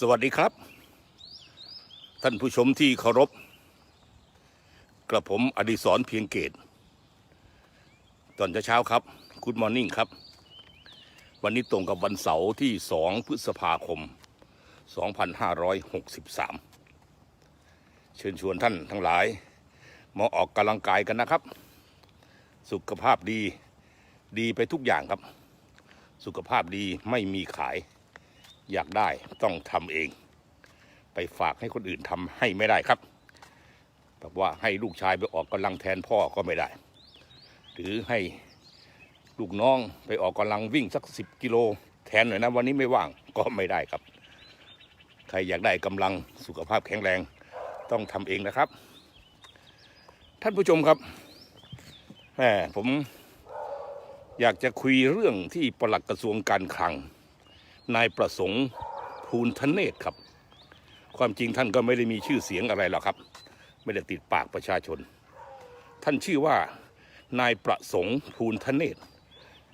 สวัสดีครับ ท่านผู้ชมที่เคารพ กระผมอดิศรเพียงเกต ตอนเช้าครับ Good Morning ครับ วันนี้ตรงกับวันเสาร์ที่ 2 พฤษภาคม 2563 เชิญชวนท่านทั้งหลาย มาออกกำลังกายกันนะครับ สุขภาพดีดีไปทุกอย่างครับ สุขภาพดีไม่มีขาย อยากได้ต้องทำเอง ไปฝากให้คนอื่นทำให้ไม่ได้ครับแบบว่าให้ลูกชายไปออกกำลังแทนพ่อก็ไม่ได้ หรือให้ลูกน้องไปออกกำลังวิ่งสักสิบกิโลแทนหน่อยนะวันนี้ไม่ว่างก็ไม่ได้ครับ ใครอยากได้กำลังสุขภาพแข็งแรงต้องทำเองนะครับ ท่านผู้ชมครับแหมผมอยากจะคุยเรื่องที่ปลัดกระทรวงการคลัง นายประสงค์ภูลทเนศครับ ความจริงท่านก็ไม่ได้มีชื่อเสียงอะไรหรอกครับ ไม่ได้ติดปากประชาชน ท่านชื่อว่านายประสงค์ภูลทเนศ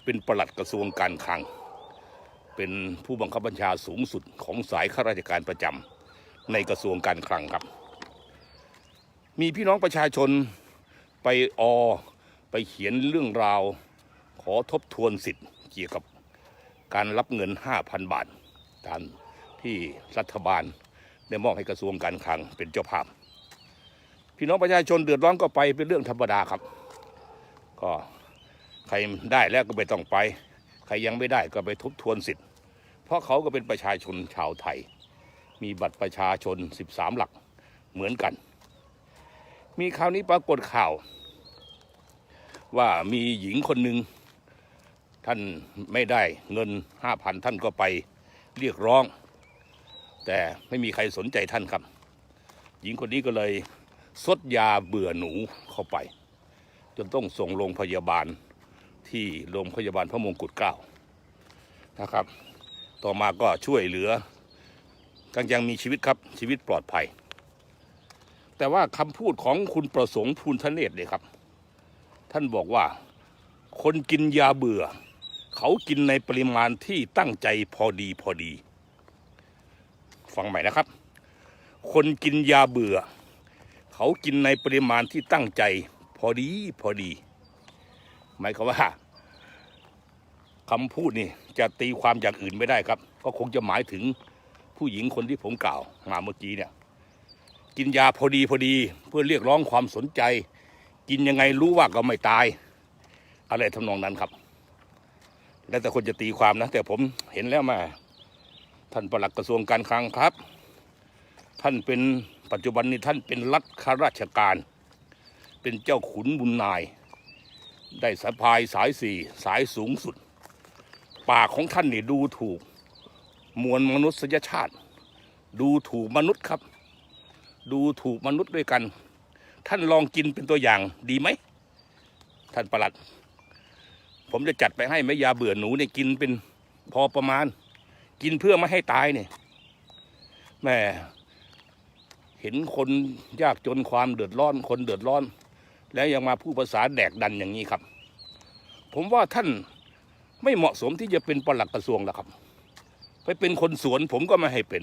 เป็นปลัดกระทรวงการคลัง เป็นผู้บังคับบัญชาสูงสุดของสายข้าราชการประจำในกระทรวงการคลังครับ มีพี่น้องประชาชนไปอไปเขียนเรื่องราว ขอทบทวนสิทธิ์เกี่ยวกับ การรับเงิน 5,000 บาท ตามที่รัฐบาลได้มอบให้กระทรวงการคลังเป็นเจ้าภาพ พี่น้องประชาชนเดือดร้อนก็ไปเป็นเรื่องธรรมดาครับ ก็ใครได้แล้วก็ไม่ต้องไป ใครยังไม่ได้ก็ไปทบทวนสิทธิ์ เพราะเขาก็เป็นประชาชนชาวไทย มีบัตรประชาชน 13 หลักเหมือนกัน มีคราวนี้ปรากฏข่าว ว่ามีหญิงคนหนึ่ง ท่านไม่ได้เงินห้าพันท่านก็ไปเรียกร้อง แต่ไม่มีใครสนใจท่านครับ หญิงคนนี้ก็เลยซดยาเบื่อหนูเข้าไป จนต้องส่งโรงพยาบาลที่โรงพยาบาลพระมงกุฎเกล้านะครับ ต่อมาก็ช่วยเหลือกันยังมีชีวิตครับชีวิตปลอดภัย แต่ว่าคำพูดของคุณประสงค์ภูลทะเนศเนี่ยครับ ท่านบอกว่าคนกินยาเบื่อ เขากินในปริมาณที่ตั้งใจพอดีพอดี ฟังใหม่นะครับ คนกินยาเบื่อ เขากินในปริมาณที่ตั้งใจ พอดีพอดี หมายความว่าคำพูดนี่จะตีความอย่างอื่นไม่ได้ครับ ก็คงจะหมายถึงผู้หญิงคนที่ผมกล่าวมาเมื่อกี้เนี่ย กินยาพอดีพอดีเพื่อเรียกร้องความสนใจ กินยังไงรู้ว่าก็ไม่ตาย อะไรทำนองนั้นครับ แล้วแต่คนจะตีความนะ แต่ผมเห็นแล้วมา ท่านปลัดกระทรวงการคลังครับ ท่านเป็นปัจจุบันนี้ท่านเป็นรัฐข้าราชการ เป็นเจ้าขุนบุญนาย ได้สายพายสายสี่สายสูงสุด ปากของท่านนี่ดูถูก มวลมนุษยชาติ ดูถูกมนุษย์ครับ ดูถูกมนุษย์ด้วยกัน ท่านลองกินเป็นตัวอย่างดีไหม ท่านประหลัด ผมจะจัดไปให้แม่ยาเบื่อหนูเนี่ยกินเป็นพอประมาณ กินเพื่อไม่ให้ตายเนี่ยแม่เห็นคนยากจนความเดือดร้อนคนเดือดร้อน แล้วยังมาพูดภาษาแดกดันอย่างนี้ครับ ผมว่าท่านไม่เหมาะสมที่จะเป็นปลัดกระทรวงแล้วครับ ไปเป็นคนสวนผมก็ไม่ให้เป็น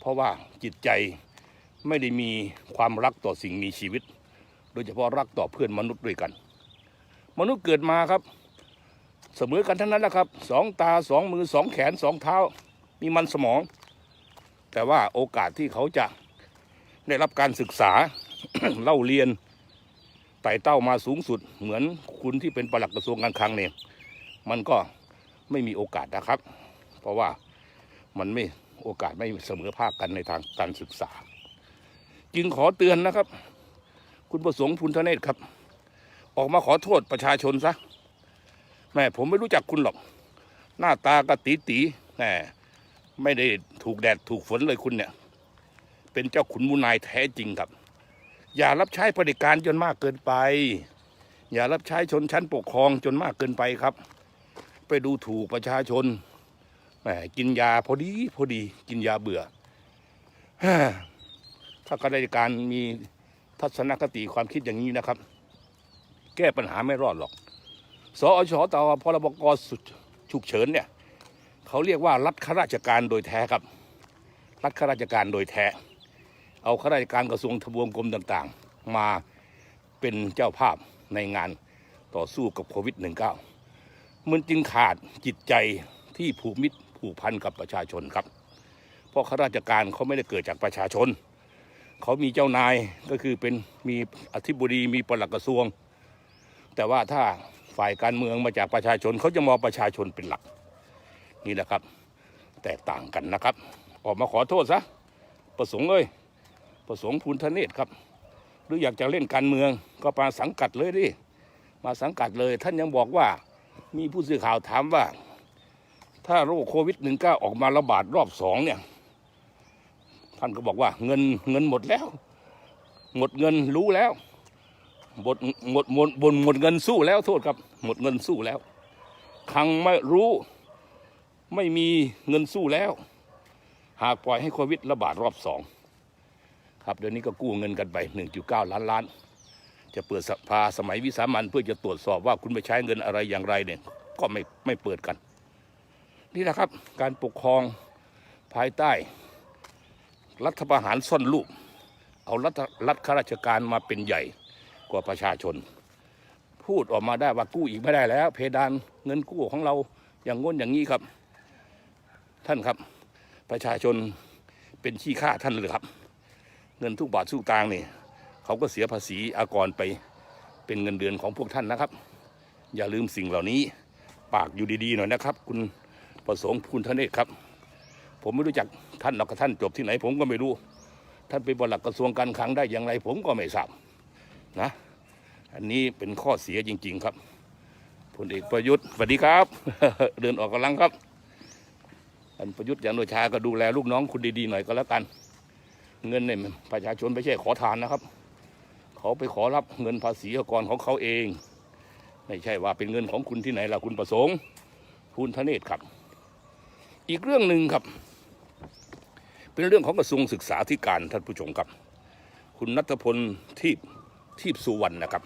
เพราะว่าจิตใจไม่ได้มีความรักต่อสิ่งมีชีวิต โดยเฉพาะรักต่อเพื่อนมนุษย์ด้วยกัน มนุษย์เกิดมาครับ เสมอกันทั้งนั้นแหละครับสองตาสองมือสองแขนสองเท้า มีมันสมอง แต่ว่าโอกาสที่เขาจะได้รับการศึกษาเล่าเรียนไต่เต้ามาสูงสุด เหมือนคุณที่เป็นปลัดกระทรวงการคลังเนี่ยมันก็ไม่มีโอกาสนะครับ เพราะว่ามันไม่โอกาสไม่เสมอภาคกันในทางการศึกษา จึงขอเตือนนะครับ คุณประสงค์พุนทเนศครับ ออกมาขอโทษประชาชนซะแม่ผมไม่รู้จักคุณหรอก หน้าตากระตีตีแหมไม่ได้ถูกแดดถูกฝนเลยคุณเนี่ย เป็นเจ้าขุนมูนายแท้จริงครับ อย่ารับใช้เผด็จการจนมากเกินไป อย่ารับใช้ชนชั้นปกครองจนมากเกินไปครับ ไปดูถูกประชาชนแหมกินยาพอดีพอดีกินยาเบื่อถ้าข้าราชการมีทัศนคติความคิดอย่างนี้นะครับ แก้ปัญหาไม่รอดหรอก สอชต่อพรบกสุดฉุกเฉินเนี่ยเขาเรียกว่ารัฐข้าราชการโดยแท้ครับ รัฐข้าราชการโดยแท้ เอาข้าราชการกระทรวงทบวงกรมต่างๆ มาเป็นเจ้าภาพในงานต่อสู้กับโควิด -19 มันจึงขาดจิตใจที่ผูกมิตรผูกพันกับประชาชนครับ เพราะข้าราชการเขาไม่ได้เกิดจากประชาชน เขามีเจ้านายก็คือเป็นมีอธิบดีมีปลัดกระทรวง แต่ว่าถ้าฝ่ายการเมืองมาจากประชาชนเขาจะมองประชาชนเป็นหลัก นี่แหละครับ แตกต่างกันนะครับ ออกมาขอโทษซะประสงค์เอ้ยประสงค์พูนทเนศครับ หรืออยากจะเล่นการเมืองก็มาสังกัดเลยดิมาสังกัดเลย ท่านยังบอกว่ามีผู้สื่อข่าวถามว่า ถ้าโรคโควิด -19 ออกมาระบาดรอบสองเนี่ย ท่านก็บอกว่าเงินเงินหมดแล้ว หมดเงินรู้แล้ว หมดหมดหมดหมดหมดเงินสู้แล้วโทษครับ หมดเงินสู้แล้วคลังไม่รู้ไม่มีเงินสู้แล้ว หากปล่อยให้โควิดระบาดรอบสองครับเดี๋ยวนี้ก็กู้เงินกันไป 1.9 ล้านล้าน จะเปิดสภาสมัยวิสามันเพื่อจะตรวจสอบว่าคุณไปใช้เงินอะไรอย่างไรเนี่ย ก็ไม่ไม่เปิดกัน นี่แหละครับ การปกครองภายใต้ รัฐประหารซ่อนลูกเอารัฐรัฐข้าราชการมาเป็นใหญ่ กว่าประชาชน พูดออกมาได้ว่ากู้อีกไม่ได้แล้ว เพดานเงินกู้ของเราอย่างง้นอย่างนี้ครับ ท่านครับ ประชาชนเป็นขี้ข้าท่านเลยครับ เงินทุกบาททุกตางนี่เขาก็เสียภาษีอากรไปเป็นเงินเดือนของพวกท่านนะครับ อย่าลืมสิ่งเหล่านี้ ปากอยู่ดีๆหน่อยนะครับ คุณประสงค์พูนทเนศครับ ผมไม่รู้จักท่านหรอกท่านจบที่ไหน ผมก็ไม่รู้ ท่านเป็นบลัดกระทรวงการคลังได้อย่างไร ผมก็ไม่ทราบ นะ อันนี้เป็นข้อเสียจริง ๆ ครับพลเอกประยุทธ์สวัสดีครับ เดินออกกำลังครับท่านประยุทธ์จันทร์โอชาก็ดูแลลูกน้องคุณดีๆหน่อยก็แล้วกัน เงินเนี่ยประชาชนไม่ใช่ขอทานนะครับ เขาไปขอรับเงินภาษีกรของเขาเอง ไม่ใช่ว่าเป็นเงินของคุณที่ไหนล่ะคุณประสงค์คุณธเนศครับ อีกเรื่องหนึ่งครับ เป็นเรื่องของกระทรวงศึกษาธิการท่านผู้ชมครับ คุณนัทพลทีพ ทีพสุวรรณนะครับ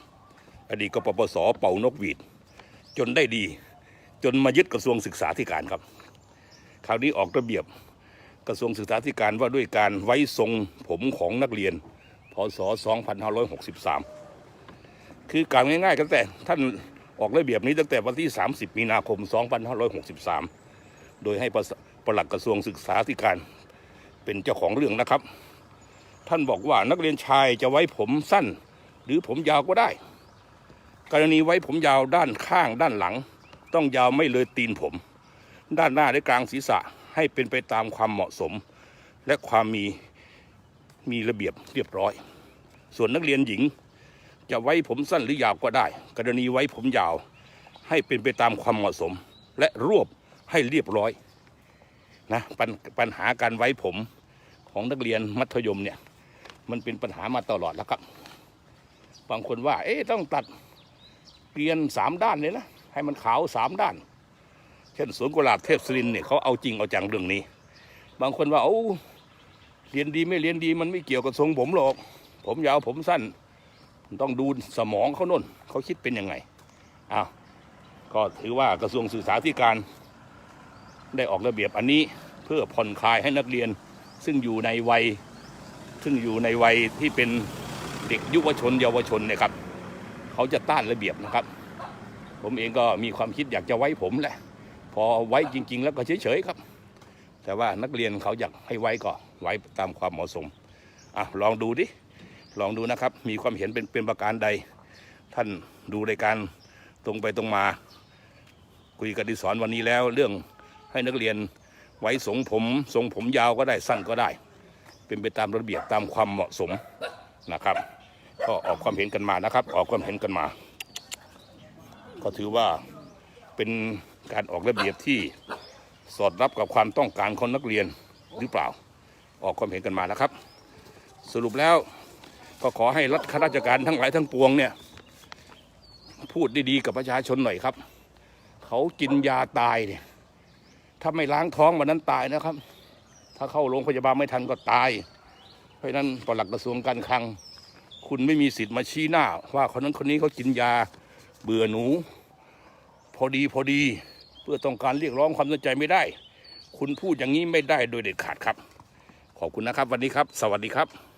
อดีตกปปสเป่านกหวีด จนได้ดี จนมายึดกระทรวงศึกษาธิการครับ คราวนี้ออกระเบียบกระทรวงศึกษาธิการว่าด้วยการไว้ทรงผมของนักเรียน พศ 2563 คือการง่ายๆกันแต่ท่านออกระเบียบนี้ตั้งแต่วันที่ 30 มีนาคม 2563 โดยให้ปลัดกระทรวงศึกษาธิการเป็นเจ้าของเรื่องนะครับ ท่านบอกว่านักเรียนชายจะไว้ผมสั้น หรือผมยาวก็ได้ กรณีไว้ผมยาวด้านข้างด้านหลัง ต้องยาวไม่เลยตีนผม ด้านหน้าและกลางศีรษะให้เป็นไปตามความเหมาะสม และความมีมีระเบียบเรียบร้อย ส่วนนักเรียนหญิง จะไว้ผมสั้นหรือยาวก็ได้ กรณีไว้ผมยาว ให้เป็นไปตามความเหมาะสม และรวบให้เรียบร้อยนะปปัญหาการไว้ผมของนักเรียนมัธยมเนี่ย มันเป็นปัญหามาตลอดแล้วครับ บางคนว่า เอ๊ะต้องตัดเกลียนสามด้านเลยนะให้มันขาวสามด้าน เช่นสวนกุหลาบเทพศรินเนี่ยเขาเอาจริงเอาจังเรื่องนี้ บางคนว่าโอ้เรียนดีไม่เรียนดีมันไม่เกี่ยวกับทรงผมหรอก ผมยาวผมสั้น ต้องดูสมองเขาน่นเขาคิดเป็นยังไงอ้าวก็ถือว่ากระทรวงศึกษาธิการ ได้ออกระเบียบอันนี้เพื่อผ่อนคลายให้นักเรียน ซึ่งอยู่ในวัย ซึ่งอยู่ในวัยที่เป็น เด็กยุวชนเยาวชนเนี่ยครับเขาจะต้านระเบียบนะครับ ผมเองก็มีความคิดอยากจะไว้ผมแหละพอไว้จริง ๆ แล้วก็เฉยๆครับ แต่ว่านักเรียนเขาอยากให้ไว้ก็ไว้ตามความเหมาะสมอะลองดูดิลองดูนะครับ มีความเห็นเป็นเป็นประการใด ท่านดูรายการตรงไปตรงมา คุยกับดิสอนวันนี้แล้ว เรื่องให้นักเรียนไว้ทรงผมทรงผมยาวก็ได้สั้นก็ได้ เป็นไปตามระเบียบตามความเหมาะสมนะครับ ก็ออกความเห็นกันมานะครับ ออกความเห็นกันมา ก็ถือว่าเป็นการออกระเบียบที่สอดรับกับความต้องการของนักเรียนหรือเปล่า ออกความเห็นกันมานะครับ สรุปแล้วก็ขอให้รัฐข้าราชการทั้งหลายทั้งปวงเนี่ย พูดดีๆกับประชาชนหน่อยครับ เขากินยาตายเนี่ยถ้าไม่ล้างท้องวันนั้นตายนะครับ ถ้าเข้าโรงพยาบาลไม่ทันก็ตาย เพราะฉะนั้นปลัดกระทรวงการคลัง คุณไม่มีสิทธิ์มาชี้หน้า ว่าคนนั้นคนนี้เขากินยาเบื่อหนู พอดีพอดีเพื่อต้องการเรียกร้องความสนใจไม่ได้ คุณพูดอย่างนี้ไม่ได้โดยเด็ดขาดครับ ขอบคุณนะครับ วันนี้ครับ สวัสดีครับ